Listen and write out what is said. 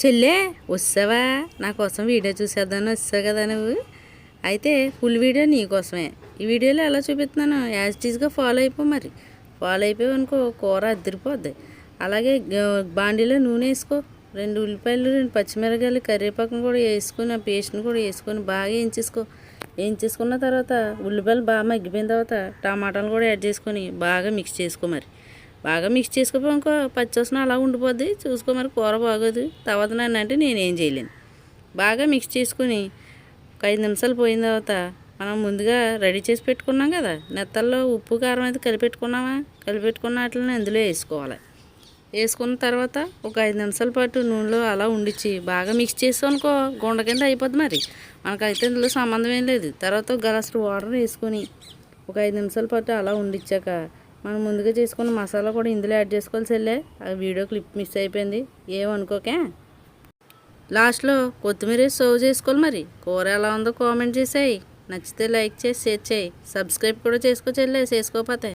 చెల్లే వస్తావా? నా కోసం వీడియో చూసేద్దాను వస్తావు కదా నువ్వు. అయితే ఫుల్ వీడియో నీ కోసమే. ఈ వీడియోలో ఎలా చూపిస్తున్నాను యాజ్ టీజ్గా ఫాలో అయిపో మరి. ఫాలో అయిపోయి అనుకో కూర అద్దరిపోద్ది. అలాగే బాండీలో నూనె వేసుకో. రెండు ఉల్లిపాయలు రెండు పచ్చిమిరకాయలు కరివేపాకును కూడా వేసుకుని ఆ పేస్ట్ని కూడా వేసుకొని బాగా వేయించేసుకో వేయించేసుకున్న తర్వాత ఉల్లిపాయలు బాగా మగ్గిపోయిన తర్వాత టమాటాలు కూడా యాడ్ చేసుకొని బాగా మిక్స్ చేసుకో మరి. బాగా మిక్స్ చేసుకోపో ఇంకో పచ్చివసన అలా ఉండిపోద్ది. చూసుకో మరి కూర బాగోదు. తర్వాత నన్ను అంటే నేనేం చేయలేను. బాగా మిక్స్ చేసుకుని ఒక ఐదు నిమిషాలు పోయిన తర్వాత మనం ముందుగా రెడీ చేసి పెట్టుకున్నాం కదా నెత్తల్లో ఉప్పు కారం అయితే కలిపెట్టుకున్నామా? కలిపెట్టుకున్న వాటిని అందులో వేసుకోవాలి. వేసుకున్న తర్వాత ఒక ఐదు నిమిషాల పాటు నూనెలో అలా ఉండిచ్చి బాగా మిక్స్ చేసాం అనుకో గుండ కింద అయిపోద్ది మరి. మనకైతే ఇందులో సంబంధం ఏం లేదు. తర్వాత ఒక వాటర్ వేసుకొని ఒక ఐదు నిమిషాల పాటు అలా ఉండిచ్చాక మనం ముందుగా చేసుకున్న మసాలా కూడా ఇందులో యాడ్ చేసుకోవాలి సెల్లే. ఆ వీడియో క్లిప్ మిస్ అయిపోయింది. ఏమనుకోకే లాస్ట్లో కొత్తిమీర సర్వ్ చేసుకోవాలి మరి. కూర ఎలా ఉందో కామెంట్ చేసేయి. నచ్చితే లైక్ చేసి షేర్ చేయి. సబ్స్క్రైబ్ కూడా చేసుకో చెల్లే. చేసుకోకపోతే